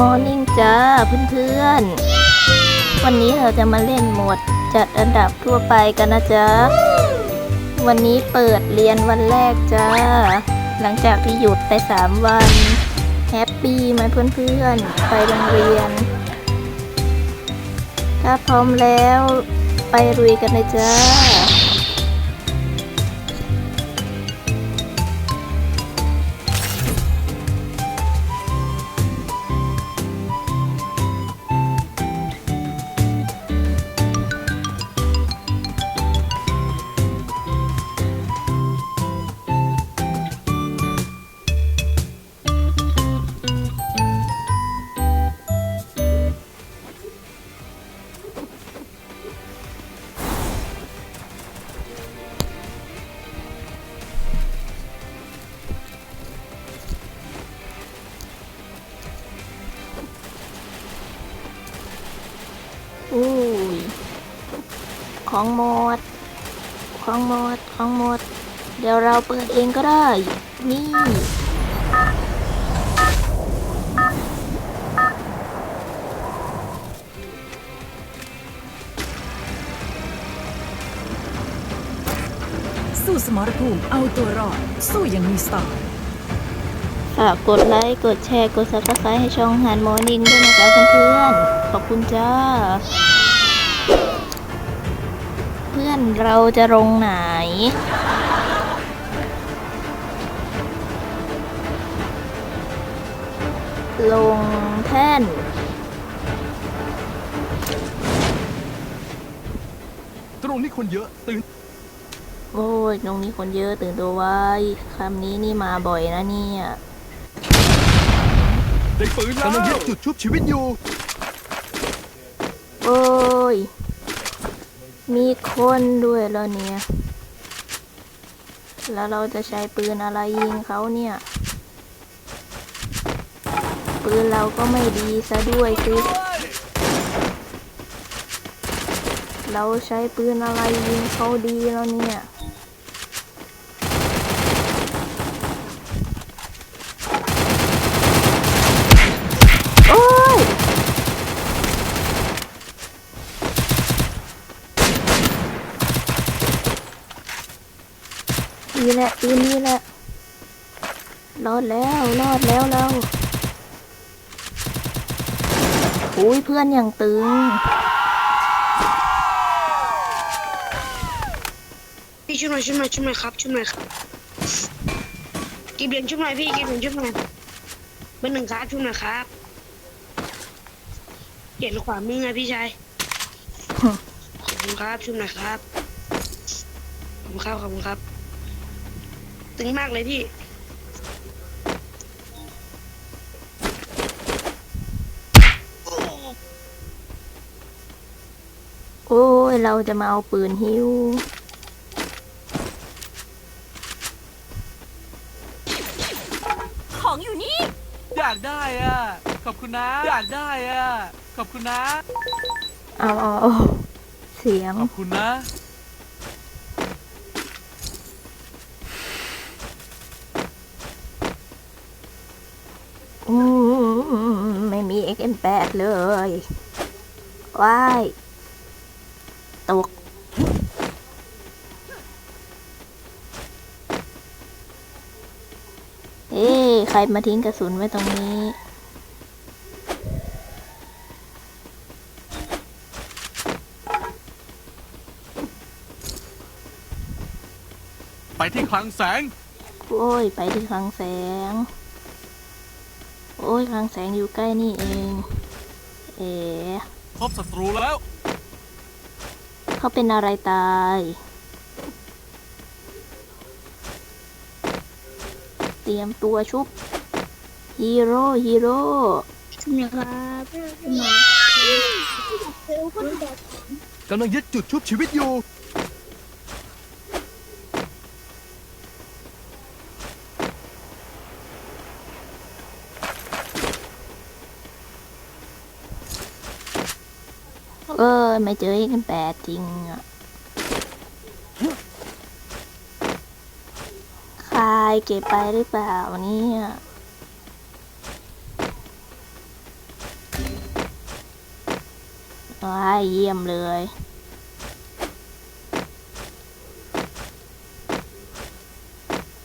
มอร์นิ่งจ้าเพื่อนๆ วันนี้เราจะมาเล่นโหมดจัดอันดับทั่วไปกันนะจ๊ะ วันนี้เปิดเรียนวันแรกจ้า หลังจากที่หยุดไปสามวัน แฮปปี้ไหมเพื่อนๆ ไปโรงเรียน ถ้าพร้อมแล้วไปรุยกันเลยจ้า ของหมด ของหมด ของหมด เดี๋ยวเราเปิดเองก็ได้ นี่ สู้สมรภูมิเอาตัวรอด สู้อย่างมีสไตล์ฝากกดไลค์ กดแชร์ กด subscribe ให้ช่องฮันมอร์นิ่งด้วยนะจ๊ะเพื่อนๆ ขอบคุณจ้าเพื่อนเราจะลงไหน ลงแท่น ตรงนี้คนเยอะตื่นโอ้ยตรงนี้คนเยอะตื่นตัวไว้คำนี้นี่มาบ่อยนะเนี่ย ได้ปืนแล้วกำลังยึดจุดชุบชีวิตอยู่ โอ้ย มีคนด้วยแล้วเนี่ย แล้วเราจะใช้ปืนอะไรยิงเขาเนี่ย ปืนเราก็ไม่ดีซะด้วยสิ เราใช้ปืนอะไรยิงเขาดีแล้วเนี่ย นี่แหละปืนนี่แหละรอดแล้วรอดแล้วเราอุ้ยเพื่อนอย่างตึงพี่ช่วยหน่อยช่วยหน่อยช่วยหน่อยครับช่วยหน่อยครับกีบเหรียญช่วยหน่อยพี่กีบเหรียญช่วยหน่อยเบอร์หนึ่งครับช่วยหน่อยครับเหรียญขวามือไงพี่ชายขอบคุณครับช่วยหน่อยครับขอบคุณครับขอบคุณครับ ตึงมากเลยพี่ โอ้ย เราจะมาเอาปืนฮิว ของอยู่นี่ อยากได้อะ ขอบคุณนะ อยากได้อะ ขอบคุณนะ เอาเอาเอาเสียง ขอบคุณนะ อืมไม่มี XM8 เลยว้ายตกเอ๊ะใครมาทิ้งกระสุนไว้ตรงนี้ไปที่คลังแสง โอ้ย ไปที่คลังแสง โอ้ยคลังแสงอยู่ใกล้นี่เอง เอ๋พบศัตรูแล้ว เขาเป็นอะไรตาย เตรียมตัวชุบฮีโร่ฮีโร่กำลังยึดจุดชุบชีวิตอยู่ ไม่เจอเกันแปดจริงอะคายเก็บไปหรือเปล่าเนี่ยว้าเยี่ยมเลย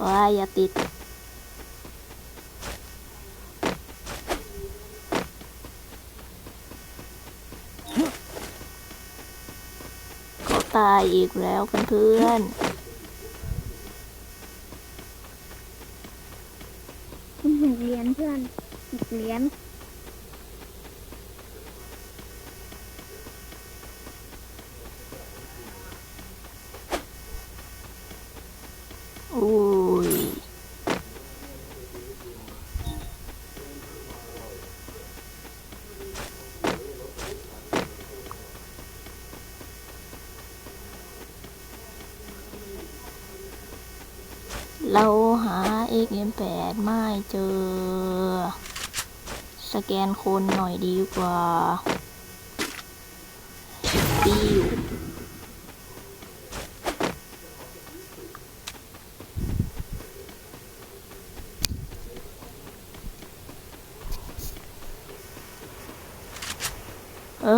ว้าอย่าติดายอีกแล้วเพื่อนๆเหรียญเพื่อนเหรียญา XM8 ไม่เจอ สแกนคนหน่อยดีกว่าปิ้วเอ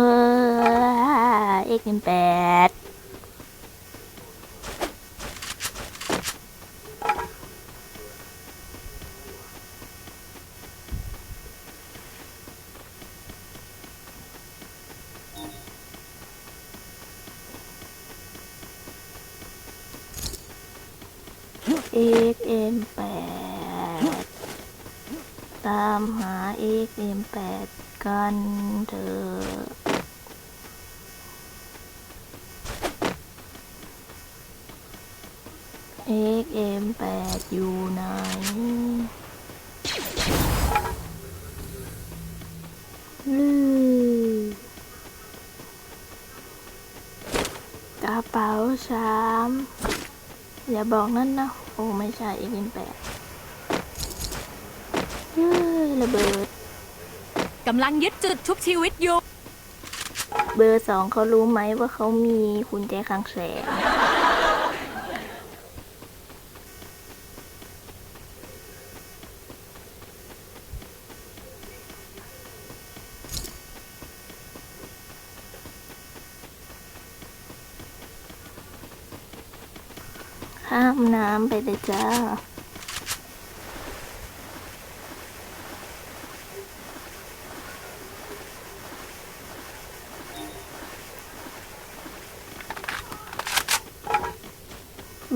อเอ็กเอ็มแปดเอ็กเอ็มแปด ตามหาเอ็กเอ็มแปดกันเถอะ XM8 อยู่ไหนลือกระเป๋าสามอย่าบอกนั่นนะ โอ้ ไม่ใช่ XM8 เฮ้ย ระเบิด กำลังยึดจุดชุบชีวิตอยู่ เบอร์สองเขารู้ไหมว่าเขามีคุณแจคลังแสงข้ามน้ำไปเลยจ้า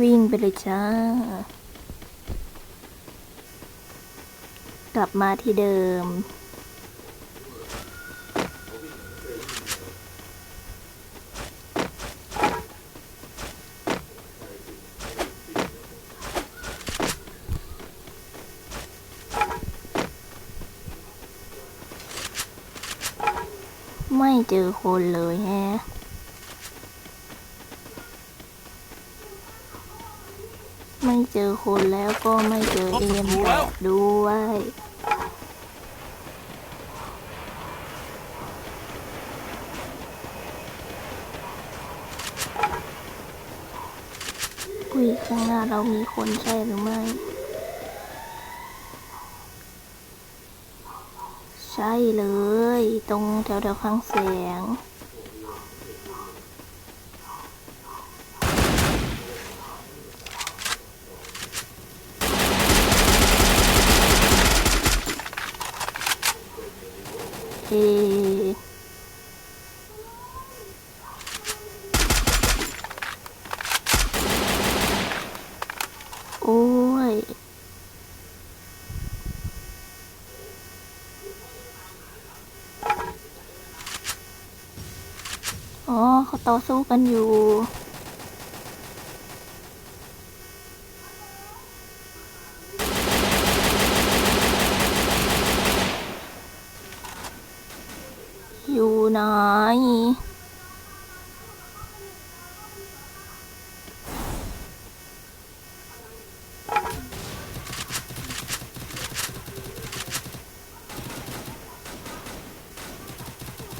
วิ่งไปเลยจ้า กลับมาที่เดิม ไม่เจอคนเลยแฮะ ไม่เจอคนแล้วก็ไม่เจอเอ็มแปแล้วดด้วยอุ้ยข้างหน้าเรามีคนใช่หรือไม่ ใช่เลย ตรงแถวแถวๆคลังแสง โอ้ย อ๋อ เขาต่อสู้กันอยู่ อยู่ไหน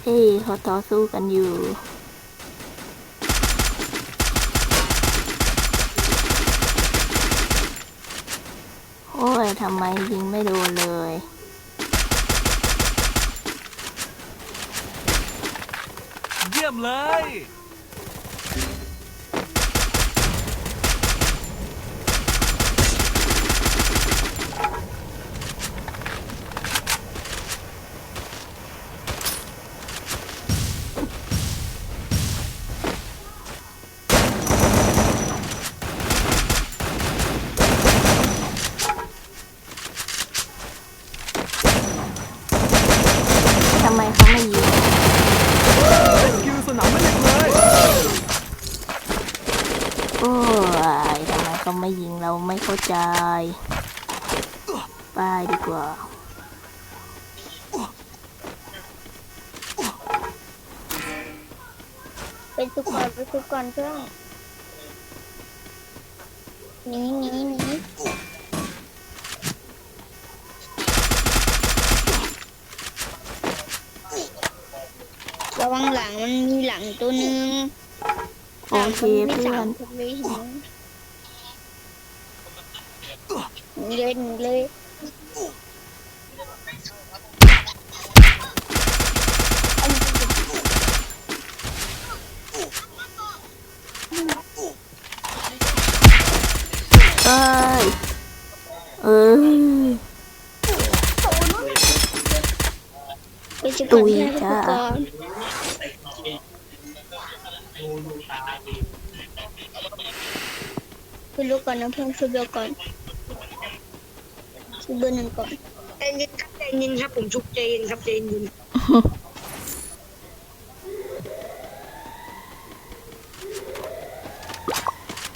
เอ้เขาต่อสู้กันอยู่โอ้ยทำไมยิงไม่โดนเลย ม ยม เลย ทำไมเขาไม่ยิง เล่นคิวสนามไม่เล็กเลย โอ้ยทำ ไมเขาไม่ยิงเราไม่เข้าใจ ไปดีกว่า ไปสุกก่อนไปสุกก่อนเพื่อนหนีหนีหนีระวังหลังมันมีหลังตัวหนึงโอเคเพื่อน คน เยหนีเลยหนีเลยเอ้ยเออไปสุกตุก่อนยเพื่อนไปจ้าสุกก่อนคือลูกก่อนนะเพื่อนคือเบลก่อน เบอร์หนึ่งก่อนใจเย็นครับใจเย็นครับผมชุกใจเย็นครับใจเย็น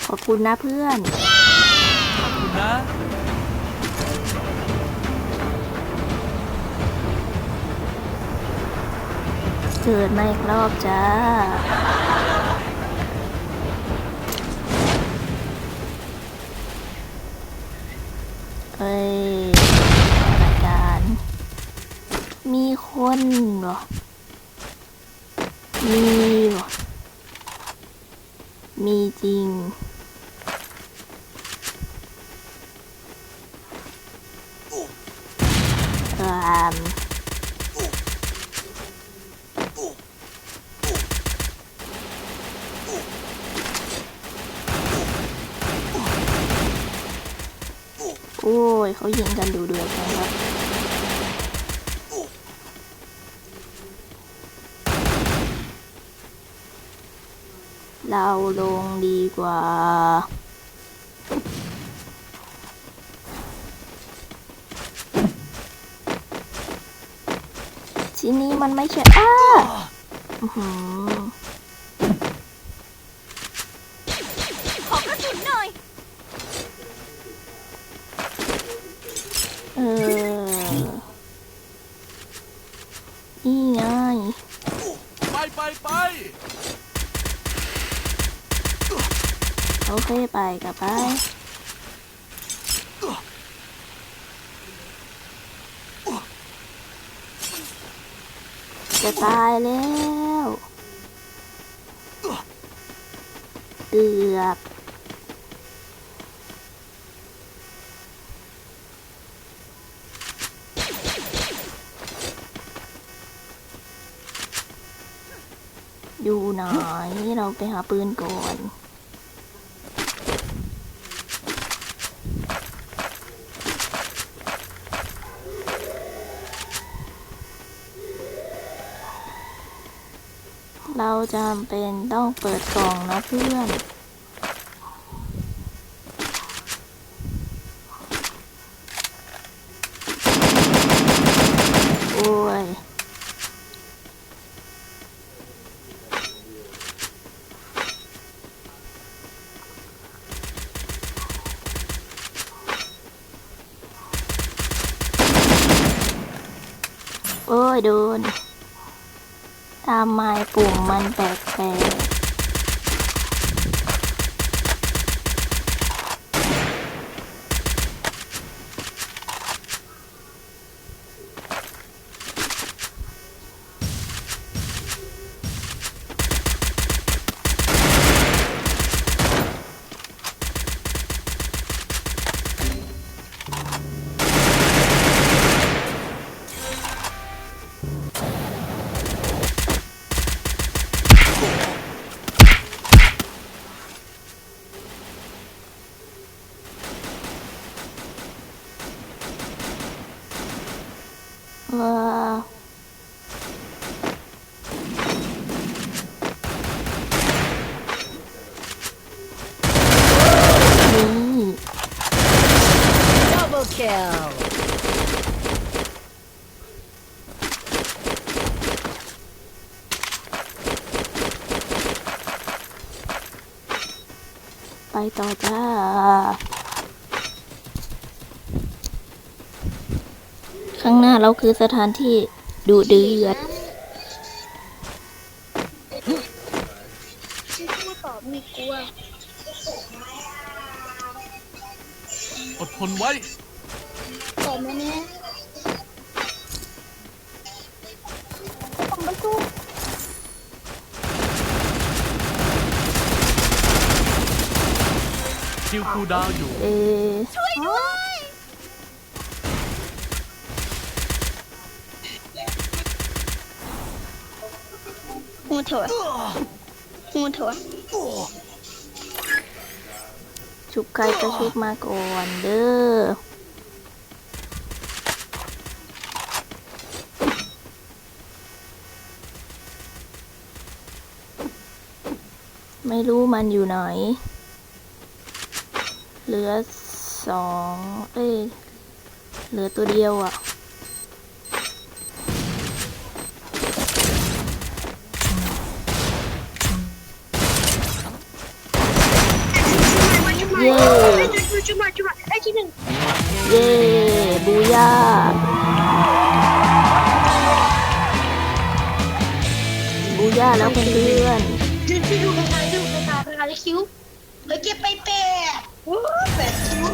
ขอบคุณนะเพื่อนคุณนะเกิดมาอีกรอบจ้า เอ้ยรายการมีคนเหรอ มีเหรอ มีจริงเอ่อ โอ้ย เขายิงกันดูเดือดจังครับเราลงดีกว่า ทีนี้มันไม่ใช่อ้า ไปกับไปจะตายแล้ว เกือบอยู่ไหนเราไปหาปืนก่อน เราจำเป็นต้องเปิดกล่องนะเพื่อน โอ้ย โอ้ย โดนทำไมา ปุ่มมันแปลก ว้าวนี่ Double kill ไปต่อจ้า ข้างหน้าเราคือสถานที่ดูเดือดไม่ตอบไม่กลัว อดทนไว้ตอบมาเนี่ยต้องไปสู้คิวคูลดาวน์อยู่ เอหั วเถอะหัวเถอะชุบใครก็ชุบมาก่อนเด้อไม่รู้มันอยู่ไหน เหลือสอง เอ้ย เหลือตัวเดียวอะ เย้ชุบชุมาชุมาไอ้ที่หนึ่งเย้บูย่าบูย่าแล้วเพื่อนดูที่ดูกระถางดูกระถางกระถางคิ้วเฮ้ยเก็บไปแปดโอ้แปดคิ้ว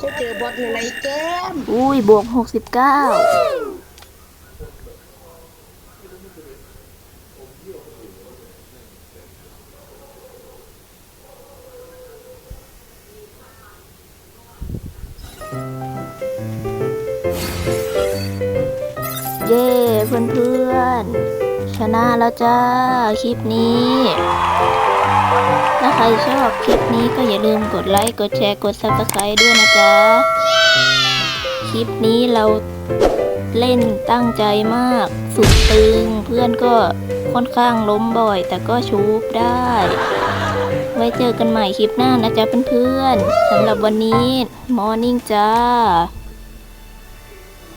จะเจอบอสในไรเกมอุ้ยบวกหกสิบเก้า เย้เพื่อนๆชนะแล้วจ้าคลิปนี้ ถ้าใครชอบคลิปนี้ก็อย่าลืมกดไลค์กดแชร์กด subscribe ด้วยนะจ๊ะ คลิปนี้เราเล่นตั้งใจมากสุดตึงเพื่อนก็ค่อนข้างล้มบ่อย แต่ก็ชูบได้ ไว้เจอกันใหม่คลิปหน้านะจ๊ะเพื่อนๆสำหรับวันนี้มอร์นิ่งจ้า